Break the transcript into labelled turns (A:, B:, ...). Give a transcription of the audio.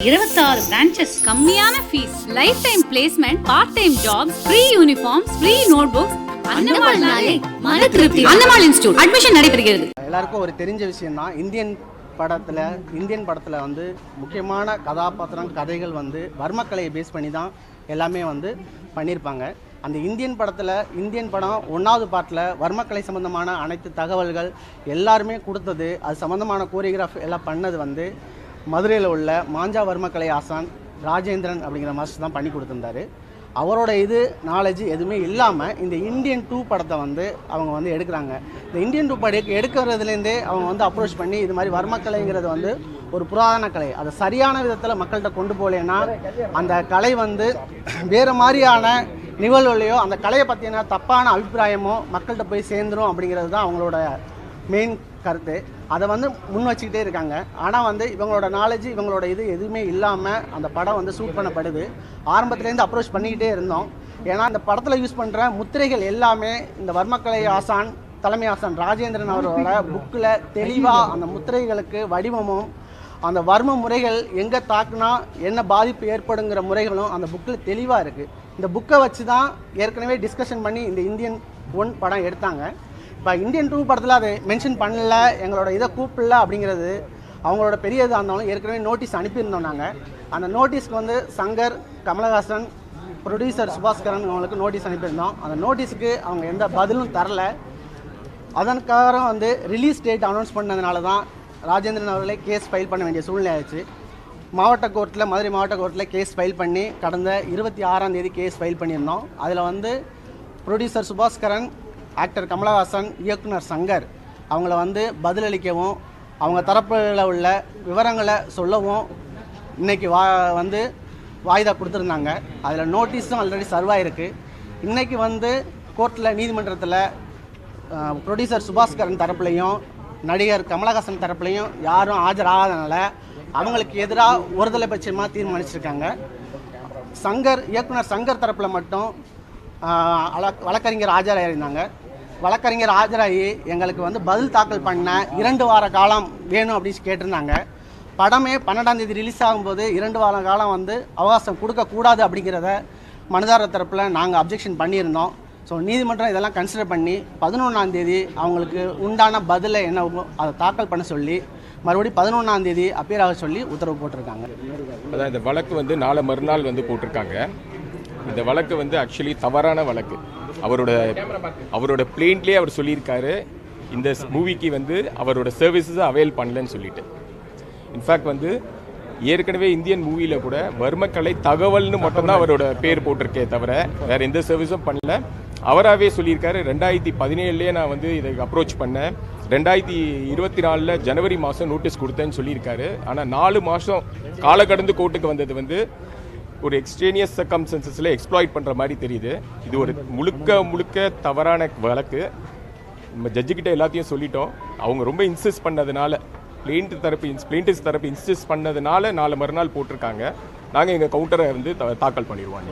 A: இருபத்தாறு பிரான்ச்சஸ் கம்மியான fees lifetime placement part time jobs free uniforms free notebooks அன்னமாள்னாலே மன திருப்தி. அன்னமாள் இன்ஸ்டியூட் அட்மிஷன் நடைபெறுகிறது.
B: எல்லாருக்கும் ஒரு தெரிஞ்ச விஷயம்தான் இந்தியன் படத்தில் இந்தியன் படத்தில் வந்து முக்கியமான கதாபாத்திரம் கதைகள் வந்து வர்மக்கலையை பேஸ் பண்ணி தான் எல்லாமே வந்து பண்ணியிருப்பாங்க அந்த இந்தியன் படத்தில் இந்தியன் படம் ஒன்றாவது பாட்டில் வர்மக்கலை சம்மந்தமான அனைத்து தகவல்கள் எல்லாருமே கொடுத்தது அது சம்மந்தமான கோரியோகிராஃப் எல்லாம் பண்ணது வந்து மதுரையில் உள்ள மாஞ்சா கலை ஆசான் ராஜேந்திரன் அப்படிங்கிற மாஸ்டர் தான் பண்ணி கொடுத்துருந்தாரு. அவரோட இது நாலேஜ் எதுவுமே இல்லாமல் இந்த இந்தியன் டூ படத்தை வந்து அவங்க வந்து எடுக்கிறாங்க. இந்த இந்தியன் டூ படம் எடுக்கிறதுலேருந்தே அவங்க வந்து அப்ரோச் பண்ணி இது மாதிரி வர்மக்கலைங்கிறது வந்து ஒரு புராதன கலை. அதை சரியான விதத்தில் மக்கள்கிட்ட கொண்டு போகலைன்னா அந்த கலை வந்து வேறு மாதிரியான நிகழ்வுலையோ அந்த கலையை பற்றின தப்பான அபிப்பிராயமோ மக்கள்கிட்ட போய் சேர்ந்துரும் அப்படிங்கிறது தான் அவங்களோட மெயின் கருத்து. அதை வந்து முன் வச்சுக்கிட்டே இருக்காங்க. ஆனால் வந்து இவங்களோட நாலேஜ் இவங்களோட இது எதுவுமே இல்லாமல் அந்த படம் வந்து ஷூட் பண்ணப்படுது. ஆரம்பத்துலேருந்து அப்ரோச் பண்ணிக்கிட்டே இருந்தோம். ஏன்னா அந்த படத்தில் யூஸ் பண்ணுற முத்திரைகள் எல்லாமே இந்த வர்மக்கலை ஆசான் தலைமை ஆசான் ராஜேந்திரன் அவரோட புக்கில் தெளிவாக அந்த முத்திரைகளுக்கு வடிவமும் அந்த வர்ம முறைகள் எங்கே தாக்குனா என்ன பாதிப்பு ஏற்படுங்கிற முறைகளும் அந்த புக்கில் தெளிவாக இருக்குது இந்த புக்கை வச்சு தான் ஏற்கனவே டிஸ்கஷன் பண்ணி இந்த இந்தியன் ஒன் படம் எடுத்தாங்க. இப்போ இந்தியன் டூ படத்தில் அதை மென்ஷன் பண்ணல எங்களோட இதை கூப்பிடல அப்படிங்கிறது அவங்களோட பெரிய இதாக இருந்தாலும் ஏற்கனவே நோட்டீஸ் அனுப்பியிருந்தோம் நாங்கள் அந்த நோட்டீஸ்க்கு வந்து சங்கர் கமலஹாசன் ப்ரொடியூசர் சுபாஸ்கரன் அவங்களுக்கு நோட்டீஸ் அனுப்பியிருந்தோம். அந்த நோட்டீஸுக்கு அவங்க எந்த பதிலும் தரல. காரணம் வந்து ரிலீஸ் டேட் அனௌன்ஸ் பண்ணதுனால தான் ராஜேந்திரன் அவர்களே கேஸ் ஃபைல் பண்ண வேண்டிய சூழ்நிலை ஆயிடுச்சு. மாவட்ட கோர்ட்டில் மதுரை மாவட்ட கோர்ட்டில் கேஸ் ஃபைல் பண்ணி கடந்த இருபத்தி ஆறாம் தேதி கேஸ் ஃபைல் பண்ணியிருந்தோம். அதில் வந்து ப்ரொடியூசர் சுபாஸ்கரன் ஆக்டர் கமலஹாசன் இயக்குனர் சங்கர். அவங்கள வந்து பதிலளிக்கவும் அவங்க தரப்பில் உள்ள விவரங்களை சொல்லவும் இன்றைக்கி வா வந்து வாய்தா கொடுத்துருந்தாங்க. அதில் நோட்டீஸும் ஆல்ரெடி சர்வ் ஆகிருக்கு இன்றைக்கி வந்து கோர்ட்டில் நீதிமன்றத்தில் ப்ரொடியூசர் சுபாஸ்கரன் தரப்புலையும் நடிகர் கமலஹாசன் தரப்புலையும் யாரும் ஆஜராகாதனால அவங்களுக்கு எதிராக ஒருதலை பட்சமாக தீர்மானிச்சிருக்காங்க. சங்கர் இயக்குனர் சங்கர் தரப்பில் மட்டும் வழக்கறிஞர் ஆஜராக இருந்தாங்க வழக்கறிஞர் ஆஜராகி எங்களுக்கு வந்து பதில் தாக்கல் பண்ண இரண்டு வார காலம் வேணும் அப்படின்னு கேட்டிருந்தாங்க. படமே பன்னெண்டாம் தேதி ரிலீஸ் ஆகும்போது இரண்டு வார காலம் வந்து அவகாசம் கொடுக்கக்கூடாது அப்படிங்கிறத மனதார தரப்பில் நாங்கள் அப்ஜெக்ஷன் பண்ணியிருந்தோம். ஸோ நீதிமன்றம் இதெல்லாம் கன்சிடர் பண்ணி பதினொன்றாம் தேதி அவங்களுக்கு உண்டான பதிலை என்ன அதை தாக்கல் பண்ண சொல்லி மறுபடியும் பதினொன்றாம் தேதி அப்பியர் ஆக சொல்லி உத்தரவு போட்டிருக்காங்க.
C: அதான் இந்த வழக்கு வந்து நாளை மறுநாள் வந்து போட்டிருக்காங்க. இந்த வழக்கு வந்து ஆக்சுவலி தவறான வழக்கு. அவரோட அவரோட பிளேன்லேயே அவர் சொல்லியிருக்காரு. இந்த மூவிக்கு வந்து அவரோட சர்வீசஸை அவைல் பண்ணலன்னு சொல்லிட்டு. இன்ஃபேக்ட் வந்து ஏற்கனவே இந்தியன் மூவியில் கூட வர்மக்கலை தகவல்னு மட்டும்தான் அவரோட பேர் போட்டிருக்கே தவிர வேற எந்த சர்வீஸும் பண்ணல. அவராகவே சொல்லியிருக்காரு ரெண்டாயிரத்தி பதினேழுலேயே நான் வந்து இதை அப்ரோச் பண்ணேன். ரெண்டாயிரத்தி இருபத்தி நாலில் ஜனவரி மாதம் நோட்டீஸ் கொடுத்தேன்னு சொல்லியிருக்காரு. ஆனால் நாலு மாதம் காலக்கடந்து கோர்ட்டுக்கு வந்தது வந்து ஒரு எக்ஸ்ட்ரேனியஸ் சர்க்கம்சன்சஸில் எக்ஸ்ப்ளாய்ட் பண்ணுற மாதிரி தெரியுது. இது ஒரு முழுக்க முழுக்க தவறான வழக்கு. நம்ம ஜட்ஜுக்கிட்ட எல்லாத்தையும் சொல்லிட்டோம். அவங்க ரொம்ப இன்சிஸ்ட் பண்ணதுனால பிளேண்ட் தரப்பு பிளேண்டிஸ் தரப்பு இன்சிஸ்ட் பண்ணதுனால நாலு மறுநாள் போட்டிருக்காங்க. நாங்கள் எங்கள் கவுண்டரை வந்து தாக்கல் பண்ணிடுவாங்க